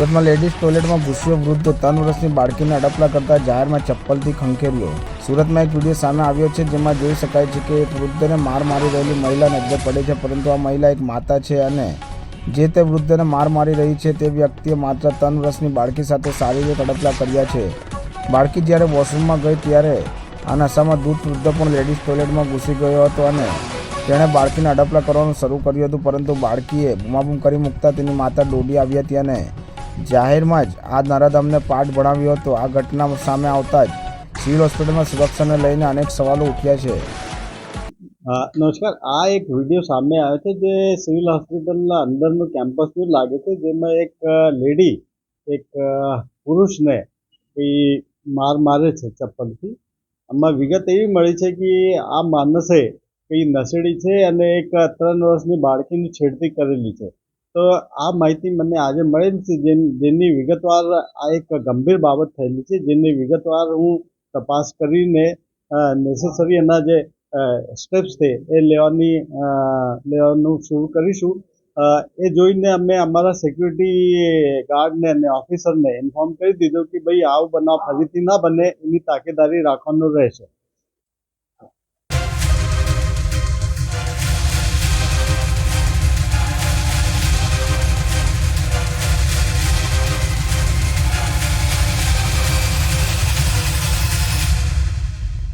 સુરતમાં લેડીઝ ટોયલેટમાં ઘૂસ્યો વૃદ્ધ ત્રણ વર્ષની બાળકીને અડપલા કરતા જાહેરમાં ચપ્પલથી ખંખેર્યો. સુરતમાં એક વીડિયો સામે આવ્યો છે જેમાં જોઈ શકાય છે કે એક વૃદ્ધને માર મારી રહેલી મહિલા નજરે પડે છે, પરંતુ આ મહિલા એક માતા છે અને જે તે વૃદ્ધને માર મારી રહી છે તે વ્યક્તિએ માત્ર ત્રણ વર્ષની બાળકી સાથે શારીરિક અડપલા કર્યા છે. બાળકી જ્યારે વોશરૂમમાં ગઈ ત્યારે આ નશામાં દૂધ વૃદ્ધ પણ લેડીઝ ટોયલેટમાં ઘૂસી ગયો હતો અને તેણે બાળકીને અડપલા કરવાનું શરૂ કર્યું હતું, પરંતુ બાળકીએ બૂમાબૂમ કરી મૂકતા તેની માતા દોડી આવી હતી અને જાહેરમાં જ આ નરાધમને પાઠ ભણાવ્યો હતો. આ ઘટના સામે આવતા જ સિવિલ હોસ્પિટલમાં સુરક્ષાને લઈને અનેક સવાલો ઉઠ્યા છે. નમસ્કાર. આ એક વીડિયો સામે આવ્યો છે જે સિવિલ હોસ્પિટલના અંદરનું કેમ્પસનું લાગે છે, જેમાં એક લેડી એક પુરુષને કોઈ માર મારે છે ચપ્પલથી. આમાં વિગત એવી મળી છે કે આ માણસે કોઈ નસેડી છે અને એક ત્રણ વર્ષની બાળકીની છેડતી કરેલી છે. તો આ માહિતી મને આજે મળેલી છે જેન વિગતવાર આ એક ગંભીર બાબત થયેલી છે. જેની વિગતવાર હું તપાસ કરીને નેસેસરી એના જે સ્ટેપ્સ છે એ લેવાની લેવાનું શરૂ કરીશું. એ જોઈને અમે અમારા સિક્યુરિટી ગાર્ડને અને ઓફિસરને ઇન્ફોર્મ કરી દીધું કે ભાઈ આવું બનાવ ફરીથી ના બને, એની તાકેદારી રાખવાનું રહેશે.